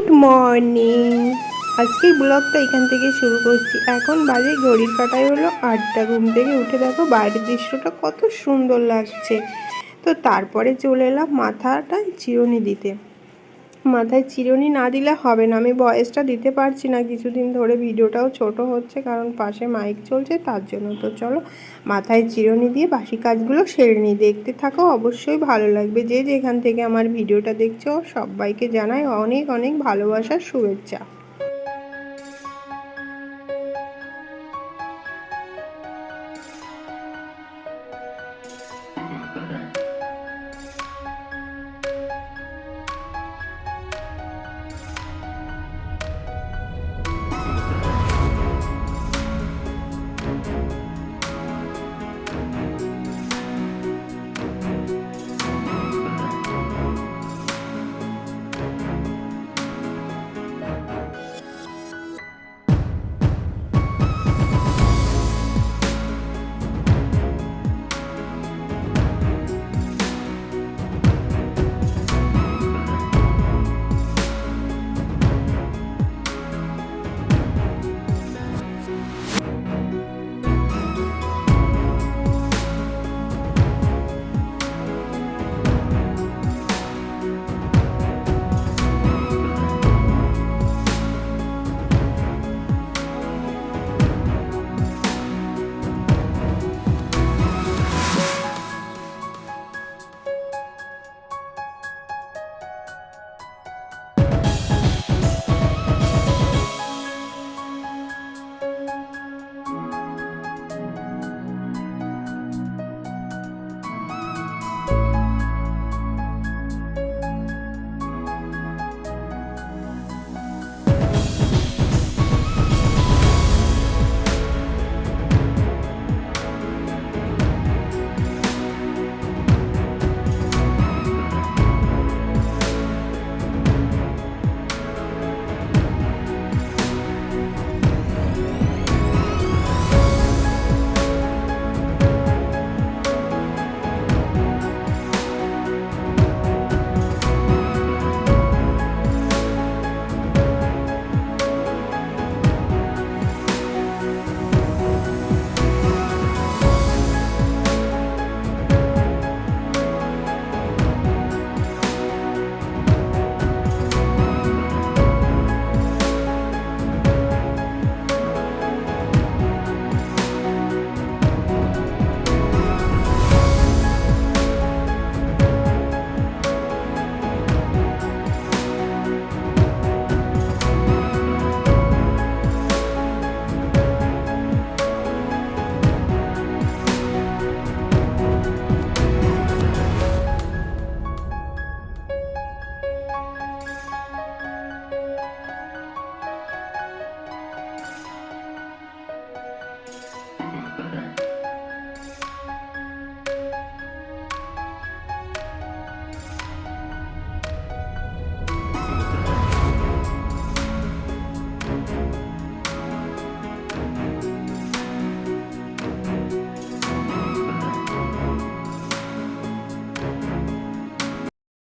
Good morning আজকে ব্লগটা এখান থেকে শুরু করছি। এখন বাজে ঘড়ির কাটাই হলো আটটা। ঘুম থেকে উঠে দেখো বাইরের দৃশ্যটা কত সুন্দর লাগছে। তো তারপরে চলে এলাম মাথাটা চিরুনি দিতে। মাথায় চিরুনি না দিলে হবে না। আমি বয়েসটা দিতে পারছি না। কিছুদিন ধরে ভিডিওটাও ছোট হচ্ছে, কারণ পাশে মাইক চলছে, তার জন্য তো চলো মাথায় চিরুনি দিয়ে বাসি কাজগুলো সেরে নিই। দেখতে থাকো, অবশ্যই ভালো লাগবে। যে যেখান থেকে আমার ভিডিওটা দেখছ, সবাইকে জানাই অনেক অনেক ভালোবাসার শুভেচ্ছা।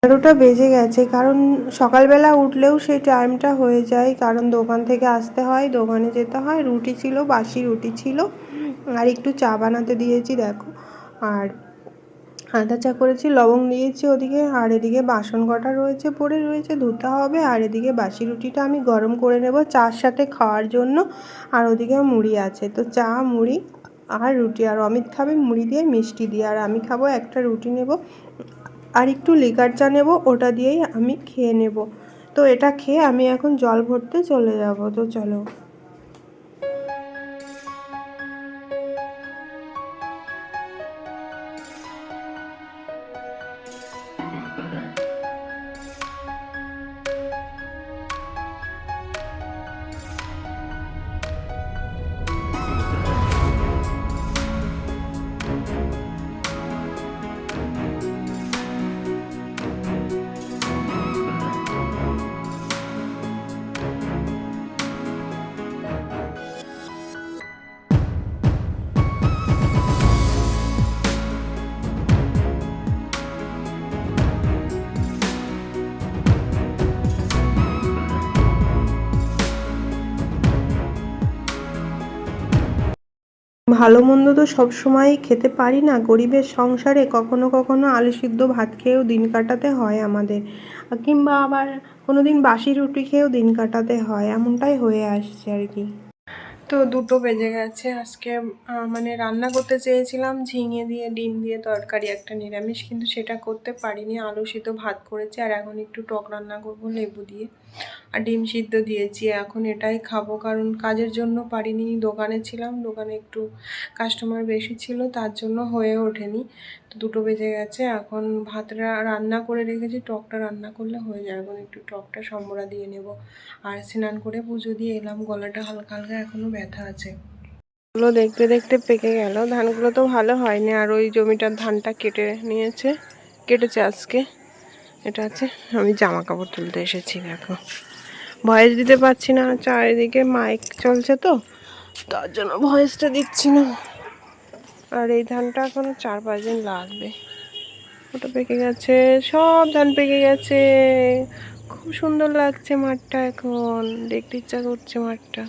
এগারোটা বেজে গেছে, কারণ সকালবেলা উঠলেও সেই টাইমটা হয়ে যায়। কারণ দোকান থেকে আসতে হয়, দোকানে যেতে হয়। রুটি ছিল, বাসি রুটি ছিল। আর একটু চা বানাতে দিয়েছি, দেখো। আর আদা চা করেছি, লবং দিয়েছি ওদিকে। আর এদিকে বাসন কটা রয়েছে, পড়ে রয়েছে, ধুতে হবে। আর এদিকে বাসি রুটিটা আমি গরম করে নেব চার সাথে খাওয়ার জন্য। আর ওদিকে মুড়ি আছে। তো চা, মুড়ি আর রুটি। আর অমিত খাবে মুড়ি দিয়ে, মিষ্টি দিয়ে। আর আমি খাব একটা রুটি নেব। আর একটু লিকার চা নেব, ওটা দিয়েই আমি খেয়ে নেব। তো এটা খেয়ে আমি এখন জল ভরতে চলে যাব, তো চলো। ভালো মন্দ তো সবসময় খেতে পারি না। গরিবের সংসারে কখনো কখনো আলু সিদ্ধ ভাত খেয়েও দিন কাটাতে হয় আমাদের। কিংবা আবার কোনো দিন বাসি রুটি খেয়েও দিন কাটাতে হয়, এমনটাই হয়ে আসছে আর কি। তো দুটো বেজে গেছে। আজকে মানে রান্না করতে চেয়েছিলাম, ঝিঙে দিয়ে, ডিম দিয়ে তরকারি, একটা নিরামিষ, কিন্তু সেটা করতে পারিনি। আলু সিদ্ধ ভাত করেছি, আর এখন একটু টক রান্না করব, লেবু দিয়ে। আর ডিম সিদ্ধ দিয়েছি, এখন এটাই খাব। কারণ কাজের জন্য পারিনি, দোকানে ছিলাম, দোকানে একটু কাস্টমার বেশি ছিল, তার জন্য হয়ে ওঠেনি। তো দুটো বেজে গেছে, এখন ভাতটা রান্না করে রেখেছি, টকটা রান্না করলে হয়ে যাবে এখন একটু টকটা সম্বরা দিয়ে নেব। আর স্নান করে পুজো দিয়ে এলাম, গলাটা হালকা হালকা এখনও ব্যথা আছে। গুলো দেখতে দেখতে পেকে গেল, ধানগুলো তো ভালো হয়নি, আর ওই জমিটার ধানটা কেটে নিয়েছে, কেটেছে আজকে। এটা আছে। আমি জামা কাপড় তুলতে এসেছি, দেখো। ভয়েস দিতে পারছি না, চারিদিকে মাইক চলছে তো, তার জন্য ভয়েসটা দিচ্ছি না। আর এই ধানটা এখনও চার পাঁচ দিন লাগবে। ওটা পেকে গেছে, সব ধান পেকে গেছে। খুব সুন্দর লাগছে মাঠটা এখন, দেখতে ইচ্ছা করছে মাঠটা।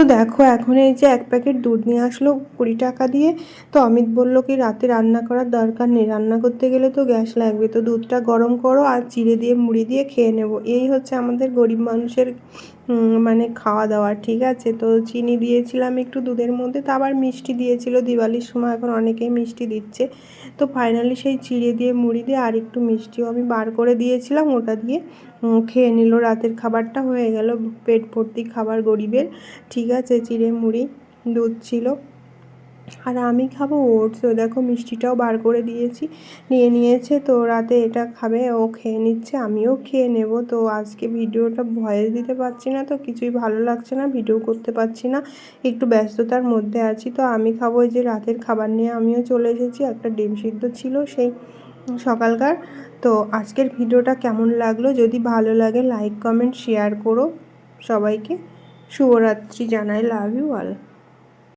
তো দেখো, এখন এই যে এক প্যাকেট দুধ নিয়ে আসলো কুড়ি টাকা দিয়ে, তো অমিত বলল কি, রাতে রান্না করার দরকার নেই। রান্না করতে গেলে তো গ্যাস লাগবে। তো দুধটা গরম করো আর চিড়ে দিয়ে, মুড়ি দিয়ে খেয়ে নেব। এই হচ্ছে আমাদের গরিব মানুষের মানে খাওয়া দাওয়া, ঠিক আছে? তো চিনি দিয়েছিলাম একটু দুধের মধ্যে, তো আবার মিষ্টি দিয়েছিল। দিওয়ালির সময় এখন অনেকেই মিষ্টি দিচ্ছে। তো ফাইনালি সেই চিড়ে দিয়ে, মুড়ি দিয়ে আর একটু মিষ্টিও আমি বার করে দিয়েছিলাম। ওটা দিয়ে খেয়ে নিল। রাতের খাবারটা হয়ে গেল। পেট ভর্তি খাবার গরিবের, ঠিক আছে? চিড়ে, মুড়ি, দুধ ছিল। আর আমি খাব ওটস। ও দেখো মিষ্টিটাও বার করে দিয়েছি, নিয়ে নিয়েছে। তো রাতে এটা খাবে, ও খেয়ে নিচ্ছে, আমিও খেয়ে নেব। তো আজকে ভিডিওটা ভয়েস দিতে পারছি না, তো কিছুই ভালো লাগছে না, ভিডিও করতে পারছি না। একটু ব্যস্ততার মধ্যে আছি। তো আমি খাব যে রাতের খাবার নিয়ে, আমিও চলে এসেছি, একটা ডিম সিদ্ধ ছিল সেই সকালকার। তো আজকের ভিডিওটা কেমন লাগল? যদি ভালো লাগে, লাইক, কমেন্ট, শেয়ার করো। সবাইকে শুভরাত্রি জানাই, লাভ ইউ অল।